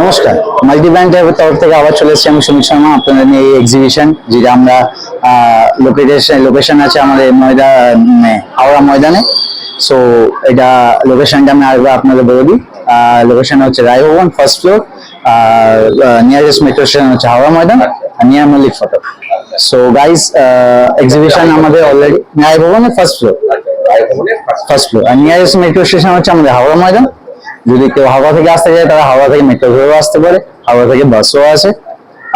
নমস্কার। মাল্টি ব্র্যান্ডের তরফ থেকে আবার চলে এসেছি আমি সুমিত শর্মা আপনাদের নিয়ে এই এক্সিবিশন যেটা আমরা লোকেশন লোকেশন আছে আমাদের ময়দা হাওড়া ময়দানে। সো এটা লোকেশনটা আমি আরেকবার আপনাদের বলে দিই। লোকেশন হচ্ছে Raibhavan first floor nearest metro station হচ্ছে হাওড়া ময়দান আর near Mallick photo so guys exhibition আমাদের অলরেডি রায়ভবনের ফার্স্ট ফ্লোর ফার্স্ট ফ্লোর আর নিয়ারেস্ট মেট্রো স্টেশন হচ্ছে আমাদের হাওড়া ময়দান। যদি কেউ হাওড়া থেকে আসতে চায় তারা হাওড়া থেকে মেট্রো ধরেও আসতে পারে হাওড়া থেকে বাসও আছে।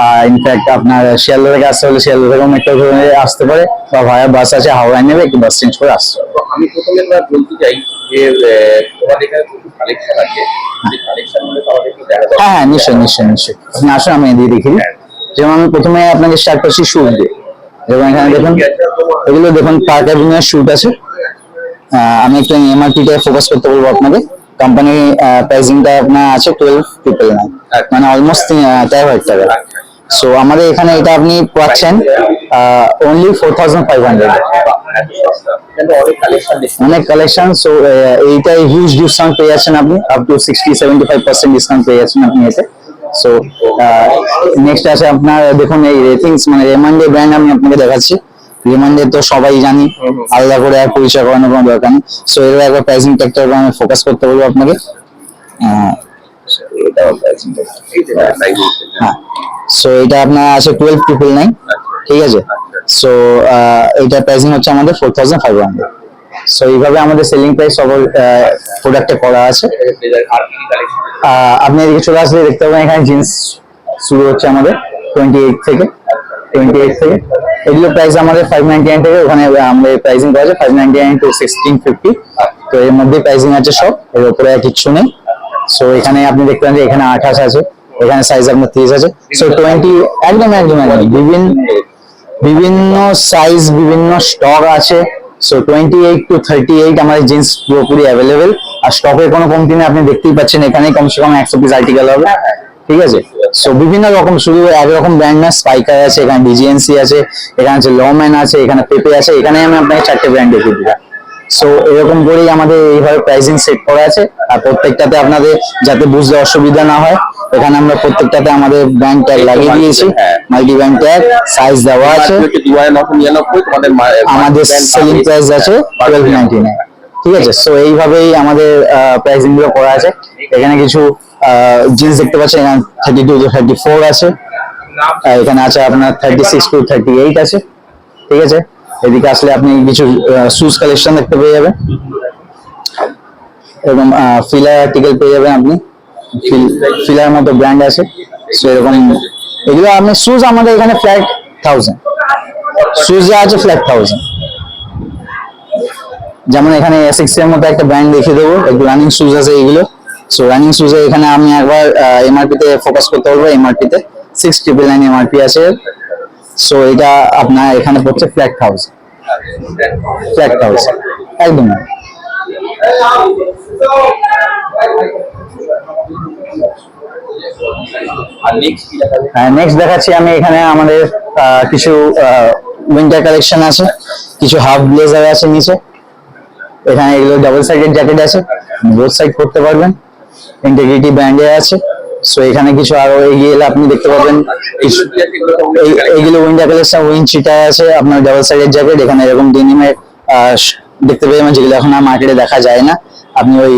আর ইনফ্যাক্ট আপনার শিয়ালদা থেকে আসতে হলে শিয়ালদা থেকেও মেট্রো ধরে আসতে পারে বা ভায়া বাস আছে হাওড়ায় নেবে একটু বাস চেঞ্জ করে আসতে। আমি প্রথমে বলতে চাই যে এখানে কালেকশন আছে। হ্যাঁ হ্যাঁ নিশ্চয়ই নিশ্চয়ই নিশ্চয়ই। আপনি আসুন আমি এদিকে দেখি। যেমন আমি প্রথমে আপনাকে স্টার্ট করছি শুট দিয়ে। যেমন এখানে দেখুন এগুলো দেখুন পার্ক অ্যাভিনিউর শুট আছে। আমি একটু ফোকাস করতে বলব আপনাকে। কোম্পানি প্রাইসিংটা আপনার আছে টুয়েলভ ট্রিপল নাইন মানে অলমোস্ট চার হাজার টাকা সো আমাদের এখানে এটা আপনি পাচ্ছেন only four thousand five hundred অনেক কালেকশন সো এইটাই হিউজ ডিসকাউন্ট পেয়ে যাচ্ছেন আপনি up to sixty seventy five percent discount পেয়ে যাচ্ছেন আপনি এতে। সো নেক্সট আছে আপনার দেখুন এই রেটিংস মানে রেমান্ডে ব্র্যান্ড আমি আপনাকে দেখাচ্ছি। রেমান্ডে তো সবাই জানি। আলাদা করে আর পরিচয় করানোর কোনো দরকার নেই। সো এর একবার প্রাইসিং ট্যাগটার উপর আমি ফোকাস করতে বলব আপনাকে। হ্যাঁ। সো এটা আপনার আছে টুয়েলভ ট্রিপল নাইন ঠিক আছে? সো এটা প্রাইসিং হচ্ছে আমাদের four thousand five hundred so এইভাবে আমাদের সেলিং প্রাইস সব প্রোডাক্টে করা আছে। আপনি এদিকে চলে আসলে দেখতে পাবেন এখানে জিন্স শুরু হচ্ছে আমাদের টোয়েন্টি এইট থেকে। টোয়েন্টি এইট থেকে। এগুলো প্রাইস আমাদের ফাইভ নাইনটি নাইন থেকে ওখানে আমাদের প্রাইসিং করা আছে five ninety nine to sixteen fifty তো এর মধ্যে প্রাইসিং আছে সব, এর উপরে কিচ্ছু নেই। সো এখানে আপনি দেখতে পাবেন যে এখানে আঠাশ আছে, এখানে সাইজ আপনার তিরিশ আছে। সো টোয়েন্টি একদম একদম একদম। বিভিন্ন বিভিন্ন সাইজ বিভিন্ন স্টক আছে। So twenty eight to thirty eight আমাদের জিন্স পুরোপুরি অ্যাভেলেবেল আর স্টকের কোনো কমতি নেই, আপনি দেখতেই পাচ্ছেন এখানে কমসে কম একশো পিস আর্টিকেল হবে। ঠিক আছে? সো বিভিন্ন রকম শুধু একরকম ব্র্যান্ড না স্পাইকার আছে এখানে ডিজিএনসি আছে এখানে আছে লম্যান আছে এখানে পেপে আছে এখানে আমি আপনাকে চারটে ব্র্যান্ড দেখিয়ে দিলাম। সো এরকম করেই আমাদের এইভাবে প্রাইসিং সেট করা আছে। আর প্রত্যেকটাতে আপনাদের যাতে বুঝতে অসুবিধা না হয় এখানে আমরা প্রত্যেকটাতে আমাদের ব্র্যান্ড ট্যাগ লাগিয়ে দিয়েছি। মাল্টি ব্র্যান্ড ট্যাগ সাইজ দেওয়া আছে। আমাদের সেলিং প্রাইস আছে টুয়েলভ নাইনটি নাইন ঠিক আছে? সো এইভাবেই আমাদের প্রাইসিংগুলো করা আছে। এখানে কিছু জিন্স দেখতে পাচ্ছেন, এখানে থার্টি টু থার্টি ফোর আছে এখানে আছে আপনার thirty six to thirty eight আছে। ঠিক আছে? এদিকে আসলে আপনি কিছু শুজ কালেকশন দেখতে পেয়ে যাবেন। এরকম ফিলার আর্টিকেল পেয়ে যাবেন আপনি। ফিলার মতো ব্র্যান্ড আছে। সো এরকম, এগুলো আপনি শুজ আমাদের এখানে ফ্ল্যাট থাউজেন্ড শুজ যা আছে ফ্ল্যাট থাউজেন্ড যেমন এখানে এসএক্স এর মতো একটা ব্র্যান্ড দেখিয়ে দেবো। একটু রানিং শুজ আছে এগুলো। সো রানিং শুজে এখানে আমি একবার এমআরপি তে ফোকাস করতে বলব। এমআরপি তে সিক্স ট্রিপল নাইন এমআরপি আছে। সো এটা আপনার এখানে পড়ছে ফ্ল্যাট হাউস ফ্ল্যাট হাউস একদম। নেক্সট নেক্সট দেখাচ্ছি আমি এখানে আমাদের কিছু উইন্টার কালেকশন আছে। কিছু হাফ ব্লেজার আছে নিচে। এখানে এগুলো ডাবল সাইডেড জ্যাকেট আছে। বোথ সাইড করতে পারবেন। ইন্টিগ্রিটি ব্র্যান্ডে আছে। সো এখানে কিছু আরও এগিয়ে এলে আপনি দেখতে পাবেন এইগুলো উইন্টার কালেকশন উইন চিটার আছে। আপনার ডাবল সাইডেড জ্যাকেট এখানে এরকম ডেনিমের দেখতে পেয়ে যেগুলো এখন আর মার্কেটে দেখা যায় না। আপনি ওই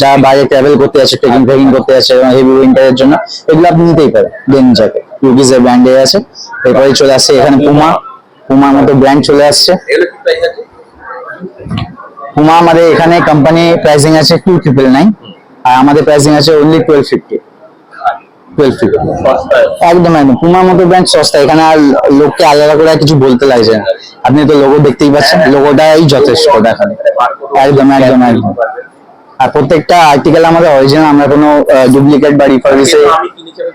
যা বাইরে ট্রাভেল করতে আছে ট্রেকিং ফ্রেকিং করতে আছে, এবং হেভি উইন্টারের জন্য, এগুলো আপনি নিতেই পারেন ডেনিম জ্যাকেট ইউকিসের ব্র্যান্ডে আছে। এরপরে চলে আসছে এখানে পুমা পুমার মতো ব্র্যান্ড চলে আসছে। পুমা আমাদের এখানে কোম্পানি প্রাইসিং আছে টু ট্রিপল নাইন আর আমাদের প্রাইসিং আছে only twelve fifty twelve fifty একদম একদম। পুমার মতো ব্র্যান্ড সস্তা। এখানে আর লোককে আলাদা করে কিছু বলতে লাগছে না। আপনি তো লোগো দেখতেই পাচ্ছেন লোগোটাই যথেষ্ট একদম একদম একদম। আর প্রত্যেকটা আর্টিকেল আমাদের অরিজিনাল আমরা কোনো ডুপ্লিকেট বা রিফার্বিসে।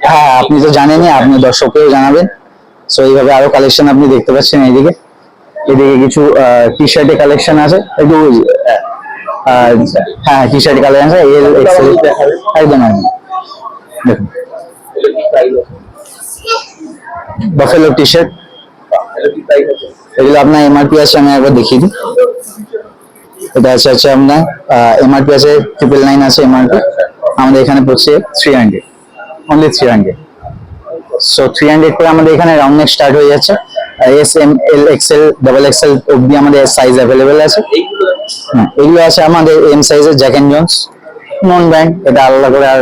হ্যাঁ আপনি তো জানেনই, আপনি দর্শককেও জানাবেন। সো এইভাবে আরও কালেকশন আপনি দেখতে পাচ্ছেন এইদিকে। এদিকে কিছু টি শার্টের কালেকশন আছে। একটু হ্যাঁ টি শার্টের কালেকশন আছে এল এক্সেল একদম একদম দেখুন আছে বাফেলো টি শার্ট এগুলো আছে আপনার এমআরপি আছে আমি একবার দেখিয়ে দিই। এটা আছে হচ্ছে আপনার এমআরপি আছে ট্রিপল নাইন আছে এমআরপি আমাদের এখানে পড়ছে three hundred only three hundred so three hundred করে আমাদের এখানে রাউন্ড নেক স্টার্ট হয়ে যাচ্ছে। S M L XL double XL অব্দি আমাদের সাইজ অ্যাভেলেবেল আছে। এগুলো আছে আমাদের এম সাইজের Jack and Jones non brand এটা আলাদা করে আর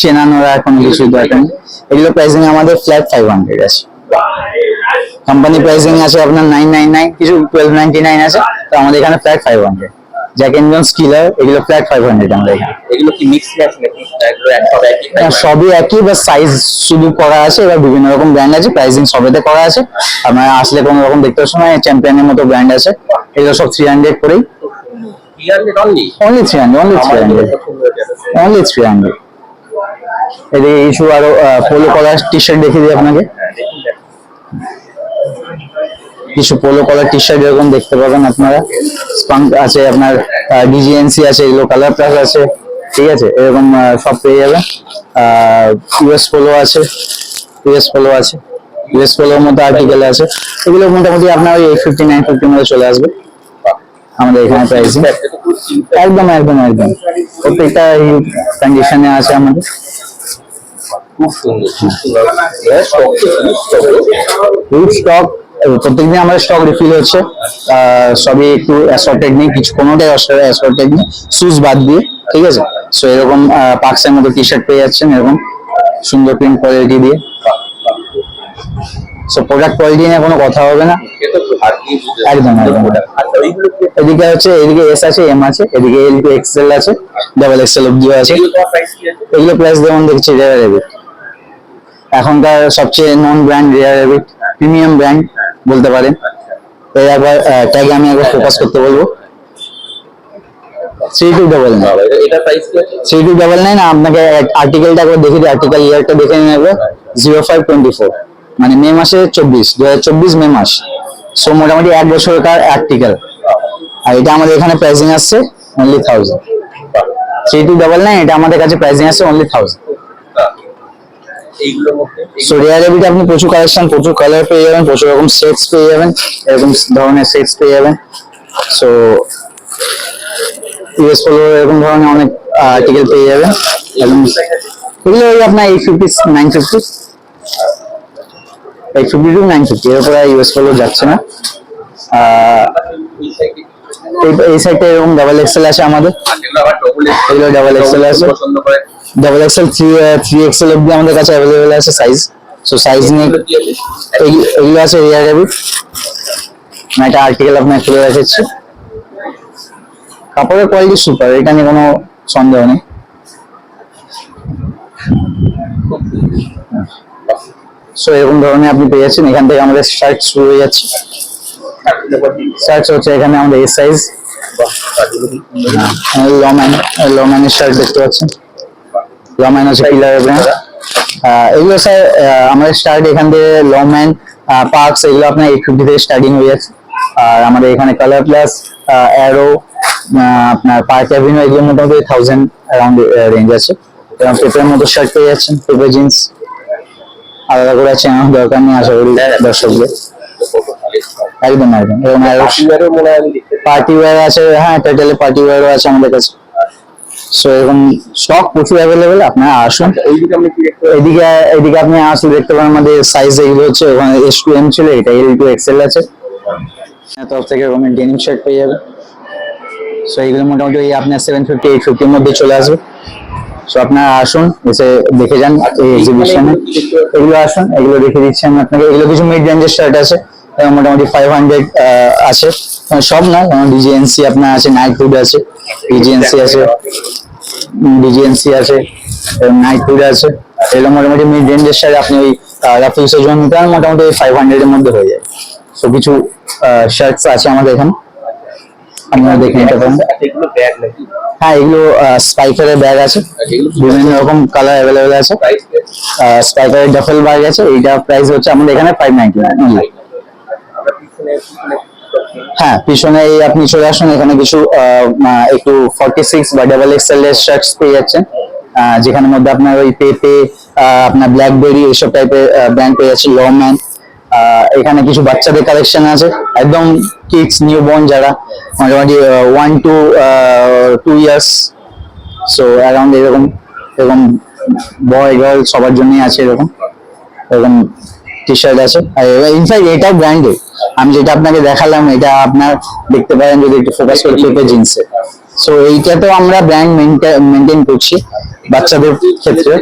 চেনানোর আর কোনো কিছু দরকার নেই। এগুলো প্রাইসিং আমাদের ফ্ল্যাট ফাইভ হান্ড্রেড আছে। কোম্পানি প্রাইসিং আছে আপনার নাইন নাইন নাইন কিছু টুয়েলভ নাইনটি নাইন আছে, তো আমাদের এখানে flat five hundred Jack and Jones Killer এগুলো ফ্ল্যাট ফাইভ হান্ড্রেড আমাদের এগুলো কি মিক্স ম্যাচ নাকি? হ্যাঁ, সবই একই বা সাইজ শুধু করা আছে এবার বিভিন্ন রকম ব্র্যান্ড আছে প্রাইসিং সবেতে করা আছে। আপনারা আসলে কোনো রকম দেখতে সময় চ্যাম্পিয়নের মতো ব্র্যান্ড আছে। এগুলো সব থ্রি হান্ড্রেড করেই। Only three hundred only three hundred only three hundred এদিকে ইস্যু আরও পোলো কলার টি শার্ট দেখিয়ে দিই আপনাকে। হ্যাঁ। কিছু পোলো কালার টি শার্ট এরকম দেখতে পাবেন আপনারা। স্পাঙ্ক আছে আপনার ডিজিএনসি আছে এগুলো কালার প্লাস আছে ঠিক আছে? এরকম সব পেয়ে যাবেন। ইউএস পোলো আছে ইউএস পোলো আছে ইউএস পোলোর মধ্যে আর্টিকেল আছে। এগুলো মোটামুটি আপনার ওই এইট ফিফটি নাইন ফিফটির মধ্যে চলে আসবে। আমাদের এখানে প্রাইসিং। একদম একদম একদম। প্রত্যেকটা এই কন্ডিশনে আছে আমাদের। খুব সুন্দর খুব সুন্দর। হ্যাঁ, স্টক প্রত্যেকদিন আমাদের স্টক রিফিল হচ্ছে সবই একটু অ্যাসর্টেড নেই কিছু কোনোটাই অ্যাসর্টেড নেই। শুজ বাদ দিয়ে ঠিক আছে? সো এরকম পার্কসের মতো টি শার্ট পেয়ে যাচ্ছেন এরকম সুন্দর প্রিন্ট কোয়ালিটি দিয়ে। সো প্রোডাক্ট কোয়ালিটি নিয়ে কোনো কথা হবে না। একদম, এদিকে হচ্ছে এদিকে এস আছে এম আছে এদিকে এল টু এক্সেল আছে ডাবল এক্সেল অব্দিও আছে। এগুলো প্রাইস যেমন দেখছি রেয়ার রেবিট এখনকার সবচেয়ে non brand Rare Rabbit premium brand বলতে পারেন। এই একবার ট্যাগে আমি একবার ফোকাস করতে বলব। Three two double three two double nine আপনাকে আর্টিকেলটা একবার দেখে দিই আর্টিকেল ইয়ারটা দেখে নিন একবার। জিরো ফাইভ টোয়েন্টি ফোর মানে মে মাসে চব্বিশ দু হাজার চব্বিশ মে মাস। সো মোটামুটি এক বছরকার আর্টিকেল আর এটা আমাদের এখানে প্রাইসিং আসছে only thousand three two double nine এটা আমাদের কাছে প্রাইসিং আসছে অনলি থাউজেন্ড। এইগুলোর মধ্যে সো রেয়ার রেবিট আপনি প্রচুর কালেকশন প্রচুর কালার পেয়ে যাবেন প্রচুর রকম সেটস পেয়ে যাবেন এরকম ধরনের সেটস পেয়ে যাবেন। সো ইউএস পোলো এরকম ধরনের অনেক আর্টিকেল পেয়ে যাবেন। এগুলো ওই আপনার eight fifty nine fifty eight fifty two nine fifty এর উপরে ইউএস পোলো যাচ্ছে না। এই সাইডে এই- এই সাইডটা এরকম ডাবল এক্সেল আছে আমাদের। এগুলো double XL আছে। Double XL three three XL অব্দি আমাদের কাছে অ্যাভেলেবেল আছে সাইজ সো সাইজ নিয়ে এগুলো আছে এগুলো রেবিট একটা আর্টিকেল আপনার খুলে রেখেছি কাপড়ের কোয়ালিটি সুপার এটা নিয়ে কোনো সন্দেহ নেই। সো এরকম ধরনের আপনি পেয়ে যাচ্ছেন। এখান থেকে আমাদের শার্ট শুরু হয়ে যাচ্ছে। শার্ট হচ্ছে এখানে আমাদের এস সাইজ লম্যান শার্ট দেখতে পাচ্ছেন? স্যার আমাদের স্টার্ট এখান থেকে এগুলো আপনার ফিফটি থেকে স্টার্টিং হয়ে যাচ্ছে। আর আমাদের এখানে কালার প্লাস অ্যারো আপনার পার্ক থাউজেন্ড রেঞ্জ আছে। এবং মতো শার্ট পেয়ে যাচ্ছেন জিন্স আলাদা করে দরকার নেই দর্শকদের। একদম একদম। এবং পার্টি ওয়্যার আছে হ্যাঁ টাইটেলে পার্টি ওয়্যারও আছে আমাদের কাছে। সো এরকম স্টক প্রচুর অ্যাভেলেবেল আপনারা আসুন। কি এদিকে এদিকে আপনি আসলে দেখতে পারেন আমাদের সাইজ এগুলো হচ্ছে ওখানে এস টু এম ছিল এটা এল টু এক্সেল আছে। তরফ থেকে এরকম ডেনিম শার্ট পেয়ে যাবে সো এগুলো মোটামুটি ওই আপনার সেভেন ফিফটি এইট ফিফটির মধ্যে চলে আসবে। সো আপনারা আসুন এসে দেখে যান এই এক্সিবিশনে এগুলো আসুন এগুলো দেখে দিচ্ছি আমি আপনাকে। এগুলো কিছু মিড রেঞ্জের শার্ট আছে। মোটামুটি ফাইভ হান্ড্রেড আছে। সব না ডিজিএনসি আপনার আছে নাইট হুড আছে ডিজিএনসি আছে ডিজিএনসি আছে নাইট হুড আছে। এগুলো মোটামুটি মিড রেঞ্জের শার্ট আপনি ওই নিতে পারেন, মোটামুটি ফাইভ হান্ড্রেড এর মধ্যে হয়ে যায়। সো কিছু শার্টস আছে আমাদের এখানে। আপনারা দেখে নিতে পারেন। হ্যাঁ এগুলো স্পাইকারের ব্যাগ আছে। বিভিন্ন রকম কালার অ্যাভেলেবেল আছে। স্পাইকারের ডাফেল ব্যাগ আছে। এইটা প্রাইস হচ্ছে আমাদের এখানে ফাইভ নাইনটি নাইন হ্যাঁ পিছনে এই আপনি চলে আসুন এখানে কিছু একটু ফর্টি সিক্স বা ডাবল এক্সেল এর শার্টস পেয়ে যাচ্ছেন। আহ, যেখানে মধ্যে আপনার ওই পেপে আপনার ব্ল্যাকবেরি এইসব টাইপের ব্র্যান্ড পেয়ে যাচ্ছে লম্যান এখানে কিছু বাচ্চাদের কালেকশন আছে একদম কিডস নিউ বর্ন যারা মোটামুটি one two two years so around এরকম এরকম বয় গার্ল সবার জন্যই আছে এরকম এরকম টি শার্ট আছে। আর ইনফ্যাক্ট এটাও ব্র্যান্ডেড আমি যেটা আপনাকে দেখালাম, এটা আপনার দেখতে পারেন যদি একটু ফোকাস করে পেপে জিন্সে সো এইটা তো আমরা ব্র্যান্ড মেনটেন করছি বাচ্চাদের ক্ষেত্রে।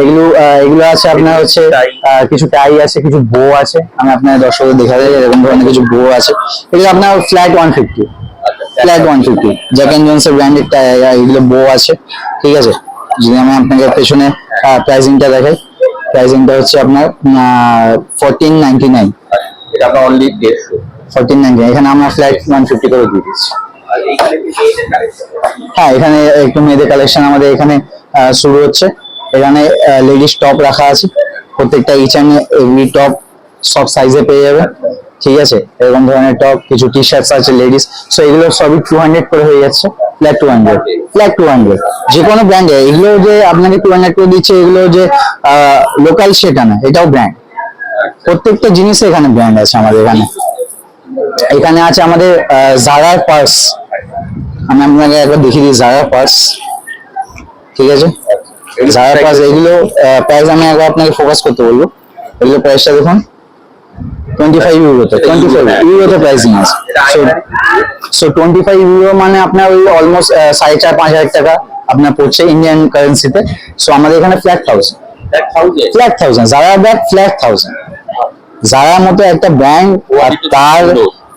এগুলো এগুলো আছে আপনার হচ্ছে কিছু টাই আছে, কিছু বো আছে। আমি আপনার দর্শকদের দেখা যায় এরকম ধরনের কিছু বো আছে। এগুলো আপনার flat one fifty flat one fifty Jack and জনসের branded এগুলো বো আছে। ঠিক আছে? যদি আমি আপনাকে পেছনে প্রাইসিংটা দেখাই। প্রাইসিংটা হচ্ছে আপনার ফোরটিন নাইনটি নাইন এটা আপনার অনলি দেড়শো। ফোরটিন নাইনটি এখানে আমরা ফ্ল্যাট ওয়ান ফিফটি করে দিয়ে দিচ্ছি। হ্যাঁ এখানে একটু মেয়েদের কালেকশন আমাদের এখানে শুরু হচ্ছে। এখানে লেডিস টপ রাখা আছে। প্রত্যেকটা ইচ অ্যান্ড এভরি টপ সব সাইজে পেয়ে যাবে ঠিক আছে? এরকম ধরনের টপ কিছু টি শার্টস আছে লেডিস সো এগুলো সবই টু হান্ড্রেড করে হয়ে যাচ্ছে flat two hundred flat two hundred যে কোনো ব্র্যান্ডে এগুলো যে আপনাকে টু হান্ড্রেড করে দিচ্ছে এগুলো যে লোকাল সেটা না এটাও ব্র্যান্ড প্রত্যেকটা জিনিসে এখানে ব্র্যান্ড আছে আমাদের এখানে। এখানে আছে আমাদের জারার পার্স আমি আপনাকে একবার দেখিয়ে দিই জারার পার্স ঠিক আছে? জারার পার্স এগুলো প্রাইস আমি একবার আপনাকে ফোকাস করতে বলব। এগুলো প্রাইসটা দেখুন। টোয়েন্টি ফাইভ ইউরোতে টোয়েন্টি ফাইভ ইউরোতে প্রাইসিং আছে। So so twenty five euro মানে আপনার ওই অলমোস্ট সাড়ে চার পাঁচ হাজার টাকা আপনার পড়ছে ইন্ডিয়ান কারেন্সিতে সো আমাদের এখানে ফ্ল্যাট থাউজেন্ড এক thousand flat thousand Zara bag flat thousand জারার মতো একটা ব্র্যান্ড আর তার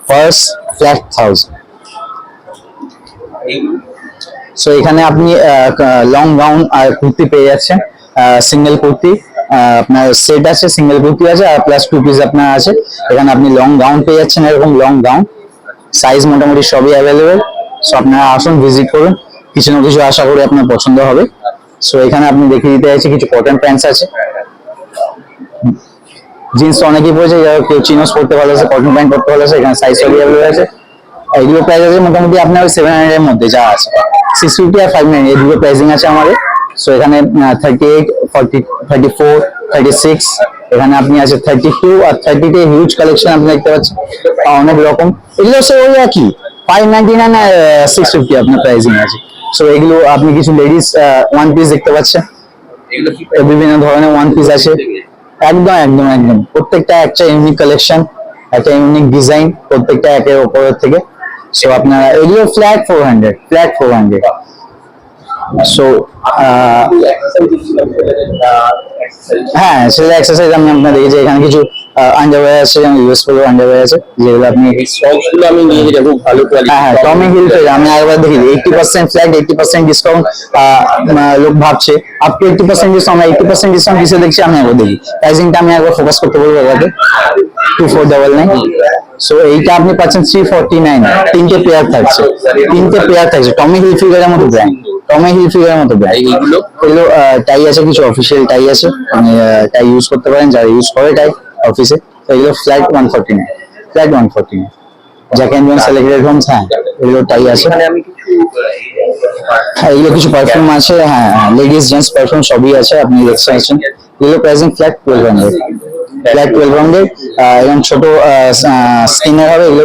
ফার্স্ট ফ্ল্যাট থাউজেন্ড এইগুলো সো এখানে আপনি লং গাউন আর কুর্তি পেয়ে যাচ্ছেন সিঙ্গেল কুর্তি। আপনার সেট আছে সিঙ্গেল কুর্তি আছে আর প্লাস টু পিস আপনার আছে। এখানে আপনি লং গাউন পেয়ে যাচ্ছেন, এরকম লং গাউন সাইজ মোটামুটি সবই অ্যাভেলেবেল সো আপনারা আসুন ভিজিট করুন। কিছু না কিছু আশা করি আপনার পছন্দ হবে। সো এখানে আপনি দেখিয়ে দিতে চাইছি, কিছু কটন প্যান্টস আছে। জিন্স অনেকেই পড়েছে যারা কেউ চিনোস পড়তে ভালো আছে কটন প্যান্ট পড়তে ভালো আছে এখানে সাইজ সবই অ্যাভেলেবেল আছে। এইগুলো প্রাইস আছে মোটামুটি আপনার সেভেন হান্ড্রেড এর মধ্যে যা আছে। সিক্স ফিফটি আর ফাইভ নাইন এই প্রাইসিং আছে আমাদের। সো এখানে thirty eight forty thirty four thirty six এখানে আপনি আছে থার্টি টু আর থার্টি টু হিউজ কালেকশন আপনি দেখতে পাচ্ছেন। অনেক রকম। এগুলো সে ওই একই five ninety nine six fifty আপনার প্রাইসিং আছে। সো এগুলো আপনি কিছু লেডিস ওয়ান পিস দেখতে পাচ্ছেন। বিভিন্ন ধরনের ওয়ান পিস আছে। একদম একদম একদম। প্রত্যেকটা একটা ইউনিক কালেকশন একটা ইউনিক ডিজাইন প্রত্যেকটা একের ওপরের থেকে। সো আপনারা এগুলো flat four hundred flat four hundred so হ্যাঁ সেটা এক্সারসাইজ আমি আপনার দেখেছি এখানে কিছু আন্ডারওয়্যার আছে যেমন ইউএস পোলো আন্ডারওয়্যার আছে যেগুলো আপনি এই সবসগুলো আমি নিয়ে যেটা খুব ভালো হ্যাঁ হ্যাঁ টমি হিলফিগার আমি একবার দেখি eighty percent flat eighty percent discount লোক ভাবছে up to eighty percent discount eighty percent discount কিসে দেখছি আমি একবার দেখি। প্রাইসিংটা আমি একবার ফোকাস করতে বলব দাদাকে two four double nine so এইটা আপনি পাচ্ছেন থ্রি ফোরটি নাইন তিনটে পেয়ার থাকছে। তিনটে পেয়ার থাকছে টমি হিলফিগারের মতো ব্র্যান্ড টমি হিলফিগারের মতো ব্র্যান্ড এইগুলো এগুলো টাই আছে কিছু অফিসিয়াল টাই আছে। মানে টাই ইউজ করতে পারেন যারা ইউজ করে টাই অফিসে এগুলো flat one forty nine flat one forty nine Jack and Jones Selected Homme হ্যাঁ এগুলো টাই আছে। হ্যাঁ এগুলো কিছু পারফিউম আছে হ্যাঁ লেডিস জেন্টস পারফিউম সবই আছে আপনি দেখতে পাচ্ছেন। এগুলো pricing flat twelve hundred flat twelve hundred এবং ছোট স্কিনের হবে এগুলো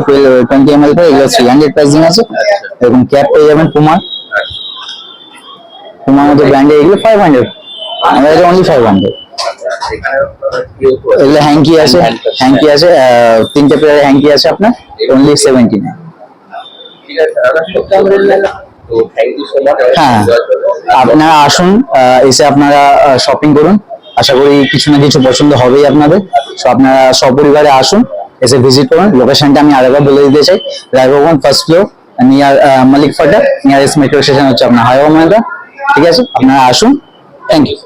টোয়েন্টি এম এল করে এগুলো থ্রি হান্ড্রেড প্রাইসিং আছে। এরকম ক্যাপ পেয়ে যাবেন পুমার পুমার মতো ব্র্যান্ডে এগুলো ফাইভ হান্ড্রেড আমাদের কাছে অনলি ফাইভ হান্ড্রেড এগুলো হ্যাঙ্কি আছে হ্যাঙ্কি আছে। তিনটে পেয়ার হ্যাঙ্কি আছে আপনার অনলি সেভেন্টি আমরা সো মাচ হ্যাঁ। আপনারা আসুন এসে আপনারা শপিং করুন। আশা করি কিছু না কিছু পছন্দ হবেই আপনাদের। তো আপনারা সপরিবারে আসুন এসে ভিজিট করুন। লোকেশনটা আমি আরেকবার বলে দিতে চাই। রায়ভবন ফার্স্ট ফ্লোর নিয়ার মালিক ফাটা নিয়ারেস্ট মেট্রো স্টেশন হচ্ছে আপনার হাইওয়া ময়দা ঠিক আছে? আপনারা আসুন। Thank you